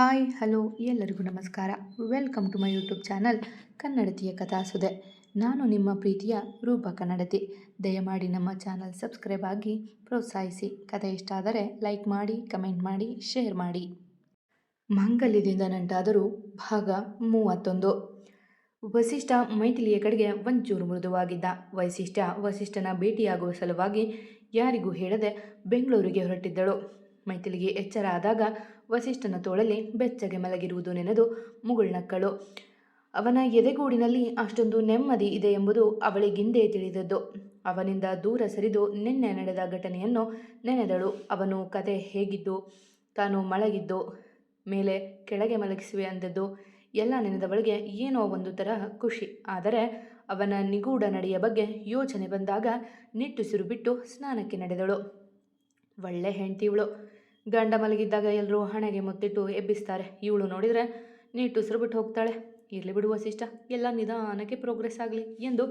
Hi, hello, ಎಲ್ಲರಿಗೂ ನಮಸ್ಕಾರ. Welcome to my YouTube channel ಕನ್ನಡತಿಯ ಕಥಾಸುದೆ. ನಾನು ನಿಮ್ಮ ಪ್ರೀತಿಯ ರೂಪ ಕನ್ನಡತಿ ದಯಮಾಡಿ ನಮ್ಮ ಚಾನಲ್ ಸಬ್ಸ್ಕ್ರೈಬ್ ಆಗಿ ಪ್ರೋತ್ಸಾಹಿಸಿ. ಕಥೆ ಇಷ್ಟ ಆದರೆ ಲೈಕ್ ಮಾಡಿ, ಕಮೆಂಟ್ ಮಾಡಿ, ಶೇರ್ ಮಾಡಿ. ಮಾಂಗಲ್ಯದಿಂದ ನಂಟಾದರೂ ಭಾಗ ಮೂವತ್ತೊಂದು. ವಸಿಷ್ಠ ಮೈಥಿಲಿಯ ಕಡೆಗೆ ಒಂಚೂರು ಮೃದುವಾಗಿದ್ದ. ವೈಶಿಷ್ಠ ವಸಿಷ್ಠನ ಭೇಟಿಯಾಗುವ ಸಲುವಾಗಿ ಯಾರಿಗೂ ಹೇಳದೆ ಬೆಂಗಳೂರಿಗೆ ಹೊರಟಿದ್ದಳು. ಮೈಥಿಲಿಗೆ ಎಚ್ಚರ ಆದಾಗ ವಸಿಷ್ಠನ ತೋಳಲ್ಲಿ ಬೆಚ್ಚಗೆ ಮಲಗಿರುವುದು ನೆನೆದು ಮುಗುಳ್ನಕ್ಕಳು ಅವನ ಎದೆಗೂಡಿನಲ್ಲಿ ಅಷ್ಟೊಂದು ನೆಮ್ಮದಿ ಇದೆ ಎಂಬುದು ಅವಳಿಗಿಂದೇ ತಿಳಿದದ್ದು. ಅವನಿಂದ ದೂರ ಸರಿದು ನಿನ್ನೆ ನಡೆದ ಘಟನೆಯನ್ನು ನೆನೆದಳು. ಅವನು ಕತೆ ಹೇಗಿದ್ದು, ತಾನು ಮಳಗಿದ್ದು ಮೇಲೆ ಕೆಳಗೆ ಮಲಗಿಸುವೆ ಅಂದದ್ದು, ಎಲ್ಲ ನೆನೆದವಳಿಗೆ ಏನೋ ಒಂದು ತರಹ ಖುಷಿ. ಆದರೆ ಅವನ ನಿಗೂಢ ನಡೆಯ ಬಗ್ಗೆ ಯೋಚನೆ ಬಂದಾಗ ನಿಟ್ಟುಸಿರು ಬಿಟ್ಟು ಸ್ನಾನಕ್ಕೆ ನಡೆದಳು. ಒಳ್ಳೆ ಹೆಂಡತಿ ಇವಳು. ಗಂಡ ಮಲಗಿದ್ದಾಗ ಎಲ್ಲರೂ ಹಣೆಗೆ ಮುತ್ತಿಟ್ಟು ಎಬ್ಬಿಸ್ತಾರೆ. ಇವಳು ನೋಡಿದರೆ ನಿಟ್ಟುಸಿರು ಬಿಟ್ಟು ಹೋಗ್ತಾಳೆ. ಇರಲಿ ಬಿಡು ವಸಿಷ್ಠ, ಎಲ್ಲ ನಿಧಾನಕ್ಕೆ ಪ್ರೋಗ್ರೆಸ್ ಆಗಲಿ ಎಂದು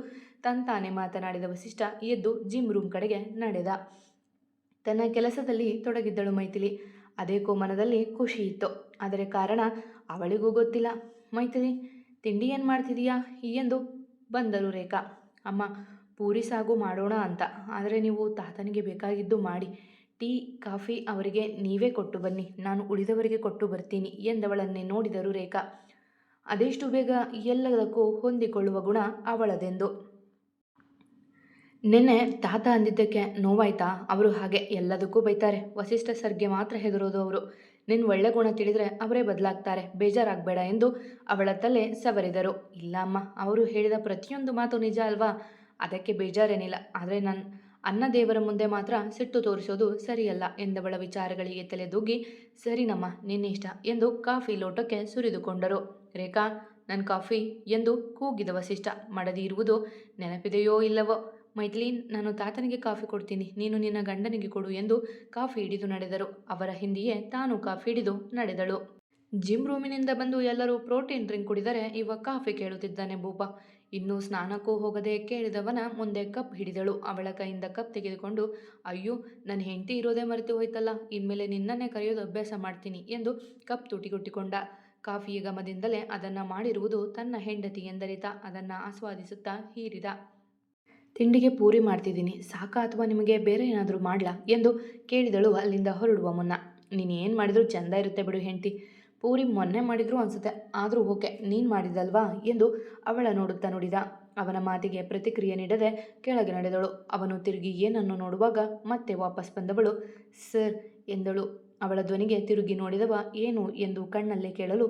ತಂತಾನೆ ಮಾತನಾಡಿದ ವಸಿಷ್ಠ ಎದ್ದು ಜಿಮ್ ರೂಮ್ ಕಡೆಗೆ ನಡೆದ. ತನ್ನ ಕೆಲಸದಲ್ಲಿ ತೊಡಗಿದ್ದಳು ಮೈಥಿಲಿ. ಅದೇ ಕೋಮನದಲ್ಲಿ ಖುಷಿ ಇತ್ತು. ಆದರೆ ಕಾರಣ ಅವಳಿಗೂ ಗೊತ್ತಿಲ್ಲ. ಮೈಥಿಲಿ, ತಿಂಡಿ ಏನು ಮಾಡ್ತಿದೀಯಾ ಎಂದು ಬಂದರು ರೇಖಾ. ಅಮ್ಮ, ಪೂರಿ ಸಾಗು ಮಾಡೋಣ ಅಂತ. ಆದರೆ ನೀವು ತಾತನಿಗೆ ಬೇಕಾಗಿದ್ದು ಮಾಡಿ. ಟೀ, ಕಾಫಿ ಅವರಿಗೆ ನೀವೇ ಕೊಟ್ಟು ಬನ್ನಿ. ನಾನು ಉಳಿದವರಿಗೆ ಕೊಟ್ಟು ಬರ್ತೀನಿ ಎಂದವಳನ್ನೇ ನೋಡಿದರು ರೇಖಾ. ಅದೆಷ್ಟು ಬೇಗ ಎಲ್ಲದಕ್ಕೂ ಹೊಂದಿಕೊಳ್ಳುವ ಗುಣ ಅವಳದೆಂದು. ನಿನ್ನೆ ತಾತ ಅಂದಿದ್ದಕ್ಕೆ ನೋವಾಯ್ತಾ? ಅವರು ಹಾಗೆ ಎಲ್ಲದಕ್ಕೂ ಬೈತಾರೆ. ವಸಿಷ್ಠ ಸರ್ಗೆ ಮಾತ್ರ ಹೆದರೋದು ಅವರು. ನಿನ್ನ ಒಳ್ಳೆ ಗುಣ ತಿಳಿದ್ರೆ ಅವರೇ ಬದಲಾಗ್ತಾರೆ. ಬೇಜಾರಾಗಬೇಡ ಎಂದು ಅವಳ ತಲೆ ಸವರಿದರು. ಇಲ್ಲ ಅಮ್ಮ, ಅವರು ಹೇಳಿದ ಪ್ರತಿಯೊಂದು ಮಾತು ನಿಜ ಅಲ್ವಾ? ಅದಕ್ಕೆ ಬೇಜಾರೇನಿಲ್ಲ. ಆದರೆ ನನ್ನ ಅನ್ನ ದೇವರ ಮುಂದೆ ಮಾತ್ರ ಸಿಟ್ಟು ತೋರಿಸೋದು ಸರಿಯಲ್ಲ ಎಂದವಳ ವಿಚಾರಗಳಿಗೆ ತಲೆದೂಗಿ ಸರಿನಮ್ಮ ನಿನ್ನಿಷ್ಟ ಎಂದು ಕಾಫಿ ಲೋಟಕ್ಕೆ ಸುರಿದುಕೊಂಡರು. ರೇಖಾ ನನ್ನ ಕಾಫಿ ಎಂದು ಕೂಗಿದ ವಸಿಷ್ಠ ಮಡದಿ ಇರುವುದು ನೆನಪಿದೆಯೋ ಇಲ್ಲವೋ? ಮೈಥಿಲಿ, ನಾನು ತಾತನಿಗೆ ಕಾಫಿ ಕೊಡ್ತೀನಿ, ನೀನು ನಿನ್ನ ಗಂಡನಿಗೆ ಕೊಡು ಎಂದು ಕಾಫಿ ಹಿಡಿದು ನಡೆದರು. ಅವರ ಹಿಂದೆಯೇ ತಾನು ಕಾಫಿ ಹಿಡಿದು ನಡೆದಳು. ಜಿಮ್ ರೂಮಿನಿಂದ ಬಂದು ಎಲ್ಲರೂ ಪ್ರೋಟೀನ್ ಡ್ರಿಂಕ್ ಕುಡಿದರೆ ಇವ ಕಾಫಿ ಕೇಳುತ್ತಿದ್ದಾನೆ ಭೂಪ. ಇನ್ನೂ ಸ್ನಾನಕ್ಕೂ ಹೋಗದೆ ಕೇಳಿದವನ ಮುಂದೆ ಕಪ್ ಹಿಡಿದಳು. ಅವಳ ಕೈಯಿಂದ ಕಪ್ ತೆಗೆದುಕೊಂಡು, ಅಯ್ಯೋ ನನ್ನ ಹೆಂಡತಿ ಇರೋದೇ ಮರೆತು ಹೋಯ್ತಲ್ಲ, ಇನ್ಮೇಲೆ ನಿನ್ನನ್ನೇ ಕರೆಯೋದು ಅಭ್ಯಾಸ ಮಾಡ್ತೀನಿ ಎಂದು ಕಪ್ ತುಟಿಗುಟ್ಟಿಕೊಂಡ ಕಾಫಿಯ ಗಮದಿಂದಲೇ ಅದನ್ನು ಮಾಡಿರುವುದು ತನ್ನ ಹೆಂಡತಿ ಎಂದರಿತ. ಅದನ್ನು ಆಸ್ವಾದಿಸುತ್ತಾ ಹೀರಿದ. ತಿಂಡಿಗೆ ಪೂರಿ ಮಾಡ್ತಿದ್ದೀನಿ. ಸಾಕಾ ಅಥವಾ ನಿಮಗೆ ಬೇರೆ ಏನಾದರೂ ಮಾಡ್ಲಾ? ಎಂದು ಕೇಳಿದಳು ಅಲ್ಲಿಂದ ಹೊರಡುವ ಮುನ್ನ. ನೀನು ಏನು ಮಾಡಿದರೂ ಚೆಂದ ಇರುತ್ತೆ ಬಿಡು ಹೆಂಡತಿ. ಪೂರಿ ಮೊನ್ನೆ ಮಾಡಿದ್ರು ಅನಿಸುತ್ತೆ, ಆದರೂ ಓಕೆ, ನೀನು ಮಾಡಿದಲ್ವಾ ಎಂದು ಅವಳ ನೋಡುತ್ತಾ ನುಡಿದ. ಅವನ ಮಾತಿಗೆ ಪ್ರತಿಕ್ರಿಯೆ ನೀಡದೆ ಕೆಳಗೆ ನಡೆದಳು. ಅವನು ತಿರುಗಿ ಏನನ್ನು ನೋಡುವಾಗ ಮತ್ತೆ ವಾಪಸ್ ಬಂದವಳು, ಸರ್, ಎಂದಳು. ಅವಳ ಧ್ವನಿಗೆ ತಿರುಗಿ ನೋಡಿದವ, ಏನು? ಎಂದು ಕಣ್ಣಲ್ಲೇ ಕೇಳಲು,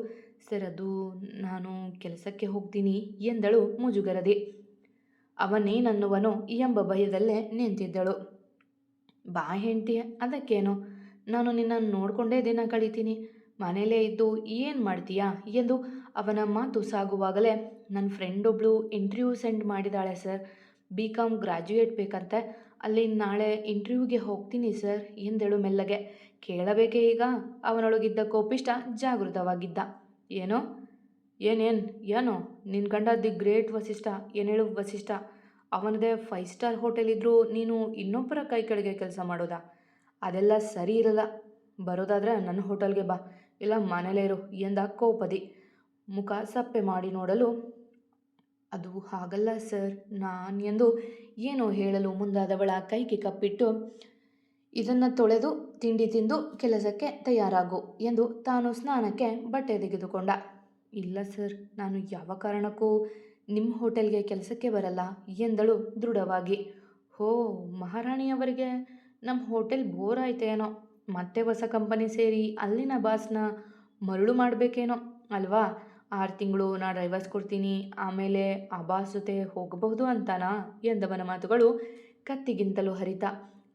ಸರ್, ಅದು ನಾನು ಕೆಲಸಕ್ಕೆ ಹೋಗ್ತೀನಿ, ಎಂದಳು ಮುಜುಗರದಿ. ಅವನೇನನ್ನುವನು? ಎಂಬ ಭಯದಲ್ಲೇ ನಿಂತಿದ್ದಳು. ಬಾ ಹೆಂಡತಿ ಅದಕ್ಕೇನು? ನಾನು ನಿನ್ನನ್ನು ನೋಡಿಕೊಂಡೇ ದಿನ ಕಳಿತೀನಿ. ಮನೇಲೇ ಇದ್ದು ಏನು ಮಾಡ್ತೀಯಾ ಎಂದು ಅವನ ಮಾತು ಸಾಗುವಾಗಲೇ ನನ್ನ ಫ್ರೆಂಡ್ ಇಂಟ್ರ್ಯೂ ಇಂಟರ್ವ್ಯೂ ಸೆಂಡ್ ಮಾಡಿದಾಳೆ ಸರ್ ಬಿ ಕಾಮ್ ಗ್ರ್ಯಾಜುಯೇಟ್ ಬೇಕಂತೆ. ಅಲ್ಲಿ ನಾಳೆ ಇಂಟರ್ವ್ಯೂಗೆ ಹೋಗ್ತೀನಿ ಸರ್ ಎಂದೇಳು ಮೆಲ್ಲಗೆ. ಕೇಳಬೇಕೇ ಈಗ? ಅವನೊಳಗಿದ್ದ ಕೋಪಿಷ್ಟ ಜಾಗೃತವಾಗಿದ್ದ. ಏನೋ? ಏನೇನು ಏನೋ ನಿನ್ನ ಗಂಡ ದಿ ಗ್ರೇಟ್ ವಸಿಷ್ಠ, ಏನೇಳು ವಸಿಷ್ಠ? ಅವನದೇ ಫೈವ್ ಸ್ಟಾರ್ ಹೋಟೆಲ್ ಇದ್ದರೂ ನೀನು ಇನ್ನೊಬ್ಬರ ಕೈ ಕೆಳಗೆ ಕೆಲಸ ಮಾಡೋದಾ? ಅದೆಲ್ಲ ಸರಿ ಇರಲ್ಲ. ಬರೋದಾದರೆ ನನ್ನ ಹೋಟೆಲ್ಗೆ ಬಾ. ಇಲ್ಲ ಮನೇಲೇ ಇರು ಎಂದ ಕೋಪದಿ ಮುಖ ಸಪ್ಪೆ ಮಾಡಿ ನೋಡಲು, ಅದು ಹಾಗಲ್ಲ ಸರ್, ನಾನು ಎಂದು ಏನೋ ಹೇಳಲು ಮುಂದಾದವಳ ಕೈಗೆ ಕಪ್ಪಿಟ್ಟು, ಇದನ್ನು ತೊಳೆದು ತಿಂಡಿ ತಿಂದು ಕೆಲಸಕ್ಕೆ ತಯಾರಾಗು ಎಂದು ತಾನು ಸ್ನಾನಕ್ಕೆ ಬಟ್ಟೆ ತೆಗೆದುಕೊಂಡ. ಇಲ್ಲ ಸರ್, ನಾನು ಯಾವ ಕಾರಣಕ್ಕೂ ನಿಮ್ಮ ಹೋಟೆಲ್ಗೆ ಕೆಲಸಕ್ಕೆ ಬರಲ್ಲ ಎಂದಳು ದೃಢವಾಗಿ. ಹೋ, ಮಹಾರಾಣಿಯವರಿಗೆ ನಮ್ಮ ಹೋಟೆಲ್ ಬೋರ್ ಆಯ್ತೇನೋ. ಮತ್ತೆ ಹೊಸ ಕಂಪನಿ ಸೇರಿ ಅಲ್ಲಿನ ಬಾಸ್ನ ಮರಳು ಮಾಡಬೇಕೇನೋ, ಅಲ್ವಾ? ಆರು ತಿಂಗಳು ನಾ ಡ್ರೈವರ್ಸ್ ಕೊಡ್ತೀನಿ, ಆಮೇಲೆ ಆ ಬಾಸ್ ಜೊತೆ ಹೋಗಬಹುದು ಅಂತಾನಾ? ಎಂದವನ ಮಾತುಗಳು ಕತ್ತಿಗಿಂತಲೂ ಹರಿತ.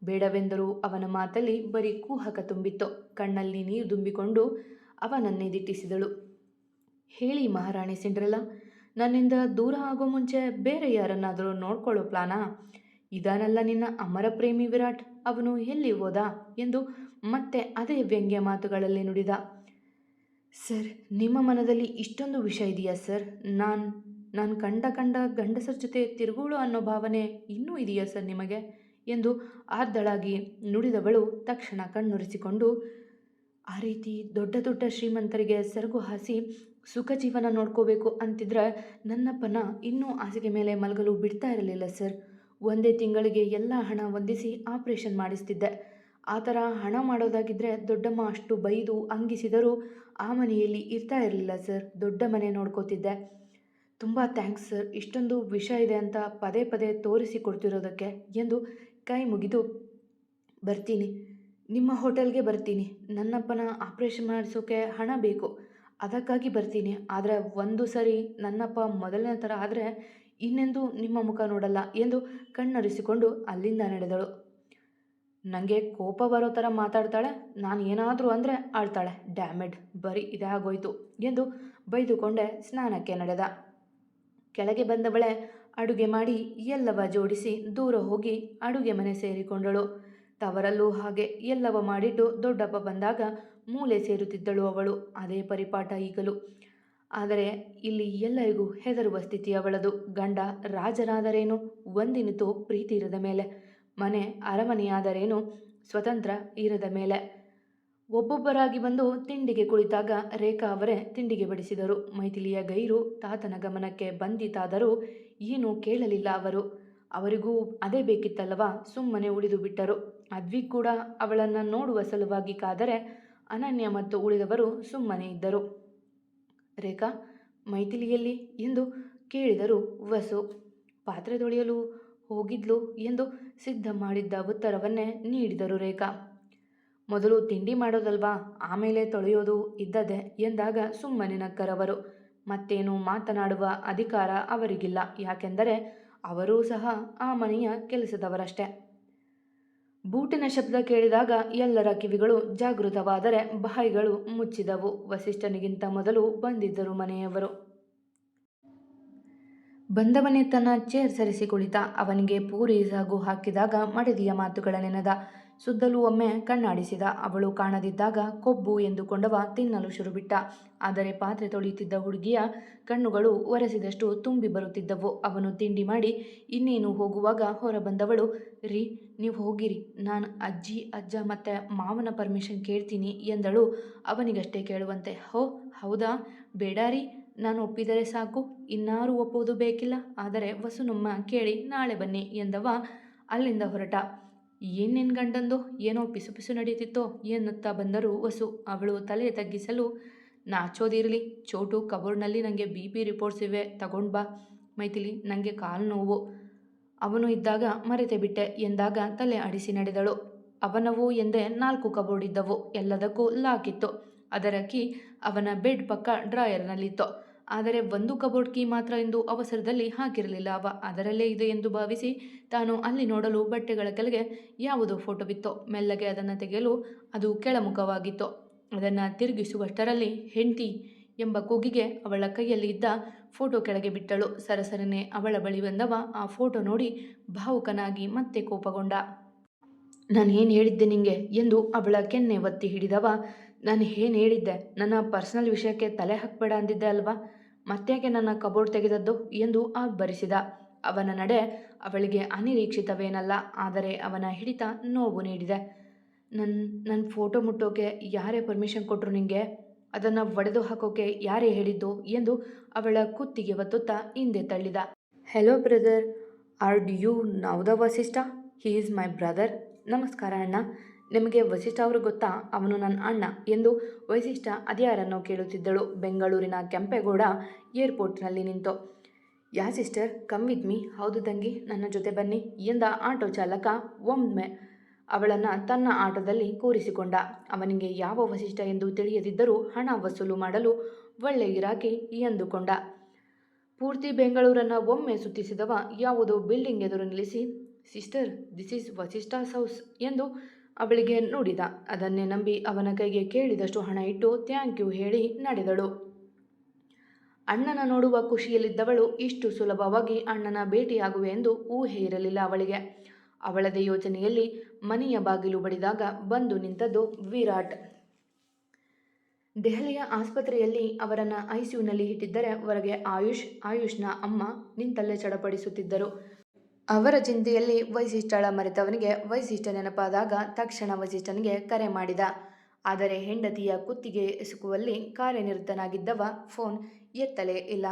ಬೇಡವೆಂದರೂ ಅವನ ಮಾತಲ್ಲಿ ಬರೀ ಕೂಹಕ ತುಂಬಿತ್ತು. ಕಣ್ಣಲ್ಲಿ ನೀರು ತುಂಬಿಕೊಂಡು ಅವನನ್ನೇ ದಿಟ್ಟಿಸಿದಳು. ಹೇಳಿ ಮಹಾರಾಣಿ ಸಿಂಡ್ರಲ್ಲ, ನನ್ನಿಂದ ದೂರ ಆಗೋ ಮುಂಚೆ ಬೇರೆ ಯಾರನ್ನಾದರೂ ನೋಡ್ಕೊಳ್ಳೋ ಪ್ಲಾನಾ? ಇದಾನಲ್ಲ ನಿನ್ನ ಅಮರ ಪ್ರೇಮಿ ವಿರಾಟ್. ಅವನು ಎಲ್ಲಿ ಹೋದ ಎಂದು ಮತ್ತೆ ಅದೇ ವ್ಯಂಗ್ಯ ಮಾತುಗಳಲ್ಲಿ ನುಡಿದ. ಸರ್, ನಿಮ್ಮ ಮನದಲ್ಲಿ ಇಷ್ಟೊಂದು ವಿಷಯ ಇದೆಯಾ ಸರ್? ನಾನು ನಾನು ಕಂಡ ಕಂಡ ಗಂಡಸರ ಜೊತೆ ತಿರುಗುಳು ಅನ್ನೋ ಭಾವನೆ ಇನ್ನೂ ಇದೆಯಾ ಸರ್ ನಿಮಗೆ? ಎಂದು ಆದ್ದಳಾಗಿ ನುಡಿದವಳು ತಕ್ಷಣ ಕಣ್ಣುರಿಸಿಕೊಂಡು, ಆ ರೀತಿ ದೊಡ್ಡ ದೊಡ್ಡ ಶ್ರೀಮಂತರಿಗೆ ಸೆರಗು ಹಾಸಿ ಸುಖ ಜೀವನ ನೋಡ್ಕೋಬೇಕು ಅಂತಿದ್ರೆ ನನ್ನಪ್ಪನ ಇನ್ನೂ ಹಾಸಿಗೆ ಮೇಲೆ ಮಲಗಲು ಬಿಡ್ತಾ ಇರಲಿಲ್ಲ ಸರ್. ಒಂದೇ ತಿಂಗಳಿಗೆ ಎಲ್ಲ ಹಣ ಹೊಂದಿಸಿ ಆಪರೇಷನ್ ಮಾಡಿಸ್ತಿದ್ದೆ. ಆ ಥರ ಹಣ ಮಾಡೋದಾಗಿದ್ದರೆ ದೊಡ್ಡಮ್ಮ ಅಷ್ಟು ಬೈದು ಅಂಗಿಸಿದರೂ ಆ ಮನೆಯಲ್ಲಿ ಇರ್ತಾ ಇರಲಿಲ್ಲ ಸರ್. ದೊಡ್ಡ ಮನೆ ನೋಡ್ಕೋತಿದ್ದೆ. ತುಂಬ ಥ್ಯಾಂಕ್ಸ್ ಸರ್ ಇಷ್ಟೊಂದು ವಿಷಯ ಇದೆ ಅಂತ ಪದೇ ಪದೇ ತೋರಿಸಿ ಕೊಡ್ತಿರೋದಕ್ಕೆ ಎಂದು ಕೈ ಮುಗಿದು, ಬರ್ತೀನಿ. ನಿಮ್ಮ ಹೋಟೆಲ್ಗೆ ಬರ್ತೀನಿ. ನನ್ನಪ್ಪನ ಆಪ್ರೇಷನ್ ಮಾಡಿಸೋಕೆ ಹಣ ಬೇಕು. ಅದಕ್ಕಾಗಿ ಬರ್ತೀನಿ. ಆದರೆ ಒಂದು ಸರಿ ನನ್ನಪ್ಪ ಮೊದಲನೇ ಥರ ಆದರೆ ಇನ್ನೆಂದೂ ನಿಮ್ಮ ಮುಖ ನೋಡಲ್ಲ ಎಂದು ಕಣ್ಣರಿಸಿಕೊಂಡು ಅಲ್ಲಿಂದ ನಡೆದಳು. ನನಗೆ ಕೋಪ ಬರೋ ಥರ ಮಾತಾಡ್ತಾಳೆ, ನಾನು ಏನಾದರೂ ಅಂದರೆ ಆಳ್ತಾಳೆ. ಡ್ಯಾಮೆಡ್, ಬರೀ ಇದೇ ಆಗೋಯ್ತು ಎಂದು ಬೈದುಕೊಂಡೆ ಸ್ನಾನಕ್ಕೆ ನಡೆದ. ಕೆಳಗೆ ಬಂದವಳೆ ಅಡುಗೆ ಮಾಡಿ ಎಲ್ಲವ ಜೋಡಿಸಿ ದೂರ ಹೋಗಿ ಅಡುಗೆ ಮನೆ ಸೇರಿಕೊಂಡಳು. ತವರಲ್ಲೂ ಹಾಗೆ ಎಲ್ಲವ ಮಾಡಿಟ್ಟು ದೊಡ್ಡಪ್ಪ ಬಂದಾಗ ಮೂಲೆ ಸೇರುತ್ತಿದ್ದಳು ಅವಳು. ಅದೇ ಪರಿಪಾಠ ಈಗಲೂ. ಆದರೆ ಇಲ್ಲಿ ಎಲ್ಲರಿಗೂ ಹೆದರುವ ಸ್ಥಿತಿ ಅವಳದು. ಗಂಡ ರಾಜನಾದರೇನು? ಒಂದಿನಿತು ಪ್ರೀತಿ ಇರದ ಮೇಲೆ. ಮನೆ ಅರಮನೆಯಾದರೇನು? ಸ್ವತಂತ್ರ ಇರದ ಮೇಲೆ. ಒಬ್ಬೊಬ್ಬರಾಗಿ ಬಂದು ತಿಂಡಿಗೆ ಕುಳಿತಾಗ ರೇಖಾ ಅವರೇ ತಿಂಡಿಗೆ ಬಡಿಸಿದರು. ಮೈಥಿಲಿಯ ಗೈರು ತಾತನ ಗಮನಕ್ಕೆ ಬಂದಿತಾದರೂ ಏನೂ ಕೇಳಲಿಲ್ಲ ಅವರು. ಅವರಿಗೂ ಅದೇ ಬೇಕಿತ್ತಲ್ಲವಾ? ಸುಮ್ಮನೆ ಉಳಿದು ಬಿಟ್ಟರು. ಅದ್ವಿ ಕೂಡ ಅವಳನ್ನು ನೋಡುವ ಸಲುವಾಗಿ ಕಾದರೆ ಅನನ್ಯ ಮತ್ತು ಉಳಿದವರು ಸುಮ್ಮನೆ ಇದ್ದರು. ರೇಖಾ, ಮೈಥಿಲಿಯಲ್ಲಿ ಎಂದು ಕೇಳಿದರು. ವಸು, ಪಾತ್ರೆ ತೊಳೆಯಲು ಹೋಗಿದ್ಲು ಎಂದು ಸಿದ್ಧ ಮಾಡಿದ್ದ ಉತ್ತರವನ್ನೇ ನೀಡಿದರು ರೇಖಾ. ಮೊದಲು ತಿಂಡಿ ಮಾಡೋದಲ್ವಾ, ಆಮೇಲೆ ತೊಳೆಯೋದು ಇದ್ದದೆ ಎಂದಾಗ ಸುಮ್ಮನೆ ನಕ್ಕರವರು. ಮತ್ತೇನು ಮಾತನಾಡುವ ಅಧಿಕಾರ ಅವರಿಗಿಲ್ಲ, ಯಾಕೆಂದರೆ ಅವರೂ ಸಹ ಆ ಮನೆಯ ಕೆಲಸದವರಷ್ಟೇ. ಬೂಟಿನ ಶಬ್ದ ಕೇಳಿದಾಗ ಎಲ್ಲರ ಕಿವಿಗಳು ಜಾಗೃತವಾದರೆ ಬಾಯಿಗಳು ಮುಚ್ಚಿದವು. ವಸಿಷ್ಠನಿಗಿಂತ ಮೊದಲು ಬಂದಿದ್ದರು ಮನೆಯವರು. ಬಂದವನೇ ತನ್ನ ಚೇರ್ ಸರಿಸಿ ಕುಳಿತ. ಅವನಿಗೆ ಪೂರಿ ಸಾಗು ಹಾಕಿದಾಗ ಮಡದಿಯ ಮಾತುಗಳ ನೆನೆದ. ಸುದ್ದಲು ಒಮ್ಮೆ ಕಣ್ಣಾಡಿಸಿದ. ಅವಳು ಕಾಣದಿದ್ದಾಗ ಕೊಬ್ಬು ಎಂದುಕೊಂಡವ ತಿನ್ನಲು ಶುರುಬಿಟ್ಟ. ಆದರೆ ಪಾತ್ರೆ ತೊಳೆಯುತ್ತಿದ್ದ ಹುಡುಗಿಯ ಕಣ್ಣುಗಳು ಒರೆಸಿದಷ್ಟು ತುಂಬಿ ಬರುತ್ತಿದ್ದವು. ಅವನು ತಿಂಡಿ ಮಾಡಿ ಇನ್ನೇನು ಹೋಗುವಾಗ ಹೊರಬಂದವಳು, ರೀ, ನೀವು ಹೋಗಿರಿ. ನಾನು ಅಜ್ಜಿ, ಅಜ್ಜ ಮತ್ತು ಮಾವನ ಪರ್ಮಿಷನ್ ಕೇಳ್ತೀನಿ ಎಂದಳು. ಅವನಿಗಷ್ಟೇ ಕೇಳುವಂತೆ, ಹೋ, ಹೌದಾ? ಬೇಡ ರೀ. ನಾನು ಒಪ್ಪಿದರೆ ಸಾಕು. ಇನ್ನಾರು ಒಪ್ಪುವುದು ಬೇಕಿಲ್ಲ. ಆದರೆ ವಸುನಮ್ಮ ಕೇಳಿ ನಾಳೆ ಬನ್ನಿ ಎಂದವ ಅಲ್ಲಿಂದ ಹೊರಟ. ಏನೇನು ಗಂಡಂದು? ಏನೋ ಪಿಸು ಪಿಸು ನಡೆಯುತ್ತಿತ್ತೋ ಎನ್ನುತ್ತಾ ಬಂದರು ವಸು. ಅವಳು ತಲೆ ತಗ್ಗಿಸಲು, ನಾಚೋದಿರಲಿ. ಚೋಟು ಕಬೋರ್ಡ್ನಲ್ಲಿ ನನಗೆ ಬಿ ಪಿ ರಿಪೋರ್ಟ್ಸ್ ಇವೆ, ತಗೊಂಡು ಬಾ. ಮೈಥಿಲಿ ನನಗೆ ಕಾಲು ನೋವು. ಅವನು ಇದ್ದಾಗ ಮರೆತೆ ಬಿಟ್ಟೆ. ಎಂದಾಗ ತಲೆ ಅಡಿಸಿ ನಡೆದಳು. ಅವನವು ಎಂದೇ ನಾಲ್ಕು ಕಬೋರ್ಡ್ ಇದ್ದವು. ಎಲ್ಲದಕ್ಕೂ ಲಾಕ್ ಇತ್ತು. ಅದರ ಕೀ ಅವನ ಬೆಡ್ ಪಕ್ಕ ಡ್ರಾಯರ್ನಲ್ಲಿತ್ತು. ಆದರೆ ಒಂದು ಕಬೋರ್ಡ್ ಕೀ ಮಾತ್ರ ಎಂದು ಅವಸರದಲ್ಲಿ ಹಾಕಿರಲಿಲ್ಲ ಅವ ಅದರಲ್ಲೇ ಇದೆ ಎಂದು ಭಾವಿಸಿ ತಾನು ಅಲ್ಲಿ ನೋಡಲು ಬಟ್ಟೆಗಳ ಕೆಳಗೆ ಯಾವುದೋ ಫೋಟೋವಿತ್ತೋ ಮೆಲ್ಲಗೆ ಅದನ್ನು ತೆಗೆಯಲು ಅದು ಕೆಳಮುಖವಾಗಿತ್ತು. ಅದನ್ನು ತಿರುಗಿಸುವಷ್ಟರಲ್ಲಿ ಹೆಂಡತಿ ಎಂಬ ಕೂಗಿಗೆ ಅವಳ ಕೈಯಲ್ಲಿ ಇದ್ದ ಫೋಟೋ ಕೆಳಗೆ ಬಿಟ್ಟಳು. ಸರಸರನೆ ಅವಳ ಬಳಿ ಬಂದವ ಆ ಫೋಟೋ ನೋಡಿ ಭಾವುಕನಾಗಿ ಮತ್ತೆ ಕೋಪಗೊಂಡ. ನಾನು ಏನು ಹೇಳಿದ್ದೆ ನಿಂಗೆ? ಎಂದು ಅವಳ ಕೆನ್ನೆ ಒತ್ತಿ ಹಿಡಿದವ. ನಾನು ಏನು ಹೇಳಿದ್ದೆ? ನನ್ನ ಪರ್ಸನಲ್ ವಿಷಯಕ್ಕೆ ತಲೆ ಹಾಕಬೇಡ ಅಂದಿದ್ದೆ ಅಲ್ವಾ? ಮತ್ತ್ಯಾಕೆ ನನ್ನ ಕಬೋರ್ಡ್ ತೆಗೆದದ್ದು ಎಂದು ಆಬ್ಬರಿಸಿದ ಅವನ ನಡೆ ಅವಳಿಗೆ ಅನಿರೀಕ್ಷಿತವೇನಲ್ಲ, ಆದರೆ ಅವನ ಹಿಡಿತ ನೋವು ನೀಡಿದೆ. ನನ್ನ ನನ್ನ ಫೋಟೋ ಮುಟ್ಟೋಕೆ ಯಾರೇ ಪರ್ಮಿಷನ್ ಕೊಟ್ಟರು ನಿಂಗೆ? ಅದನ್ನು ಒಡೆದು ಹಾಕೋಕೆ ಯಾರೇ ಹೇಳಿದ್ದು? ಎಂದು ಅವಳ ಕುತ್ತಿಗೆ ಒತ್ತುತ್ತಾ ಹಿಂದೆ ತಳ್ಳಿದ. Hello brother are do you know the Vasishtha he is my brother ನಮಸ್ಕಾರ ಅಣ್ಣ. ನಿಮಗೆ ವಸಿಷ್ಠ ಅವರು ಗೊತ್ತಾ? ಅವನು ನನ್ನ ಅಣ್ಣ ಎಂದು ವಸಿಷ್ಠ ಅದ್ಯಾರನ್ನು ಕೇಳುತ್ತಿದ್ದಳು. ಬೆಂಗಳೂರಿನ ಕೆಂಪೇಗೌಡ ಏರ್ಪೋರ್ಟ್ನಲ್ಲಿ ನಿಂತು, yeah sister, come with me. ಹೌದು ತಂಗಿ, ನನ್ನ ಜೊತೆ ಬನ್ನಿ ಎಂದ ಆಟೋ ಚಾಲಕ ಒಮ್ಮೆ ಅವಳನ್ನು ತನ್ನ ಆಟೋದಲ್ಲಿ ಕೂರಿಸಿಕೊಂಡ. ಅವನಿಗೆ ಯಾವ ವಸಿಷ್ಠ ಎಂದು ತಿಳಿಯದಿದ್ದರೂ ಹಣ ವಸೂಲು ಮಾಡಲು ಒಳ್ಳೆ ಗಿರಾಕಿ ಎಂದುಕೊಂಡ. ಪೂರ್ತಿ ಬೆಂಗಳೂರನ್ನು ಒಮ್ಮೆ ಸುತ್ತಿಸಿದವ ಯಾವುದೋ ಬಿಲ್ಡಿಂಗ್ ಎದುರು ನಿಲ್ಲಿಸಿ, sister this is Vasishtha's house ಎಂದು ಅವಳಿಗೆ ನುಡಿದ. ಅದನ್ನೇ ನಂಬಿ ಅವನ ಕೈಗೆ ಕೇಳಿದಷ್ಟು ಹಣ ಇಟ್ಟು ಥ್ಯಾಂಕ್ ಯು ಹೇಳಿ ನಡೆದಳು. ಅಣ್ಣನ ನೋಡುವ ಖುಷಿಯಲ್ಲಿದ್ದವಳು ಇಷ್ಟು ಸುಲಭವಾಗಿ ಅಣ್ಣನ ಭೇಟಿಯಾಗುವೆ ಎಂದು ಊಹೆ ಇರಲಿಲ್ಲ ಅವಳಿಗೆ. ಅವಳದೇ ಯೋಚನೆಯಲ್ಲಿ ಮನೆಯ ಬಾಗಿಲು ಬಡಿದಾಗ ಬಂದು ನಿಂತದ್ದು ವಿರಾಟ್. ದೆಹಲಿಯ ಆಸ್ಪತ್ರೆಯಲ್ಲಿ ಅವರನ್ನು ಐಸಿಯುನಲ್ಲಿ ಇಟ್ಟಿದ್ದರೆ ಹೊರಗೆ ಆಯುಷ್, ಆಯುಷ್ನ ಅಮ್ಮ ನಿಂತಲ್ಲೇ ಚಡಪಡಿಸುತ್ತಿದ್ದರು. ಅವರ ಚಿಂತೆಯಲ್ಲಿ ವೈಶಿಷ್ಟಳ ಮರೆತವನಿಗೆ ವೈಶಿಷ್ಟ ನೆನಪಾದಾಗ ತಕ್ಷಣ ವೈಶಿಷ್ಟನಿಗೆ ಕರೆ ಮಾಡಿದ. ಆದರೆ ಹೆಂಡತಿಯ ಕುತ್ತಿಗೆ ಎಸುಕುವಲ್ಲಿ ಕಾರ್ಯನಿರತನಾಗಿದ್ದವ ಫೋನ್ ಎತ್ತಲೇ ಇಲ್ಲ.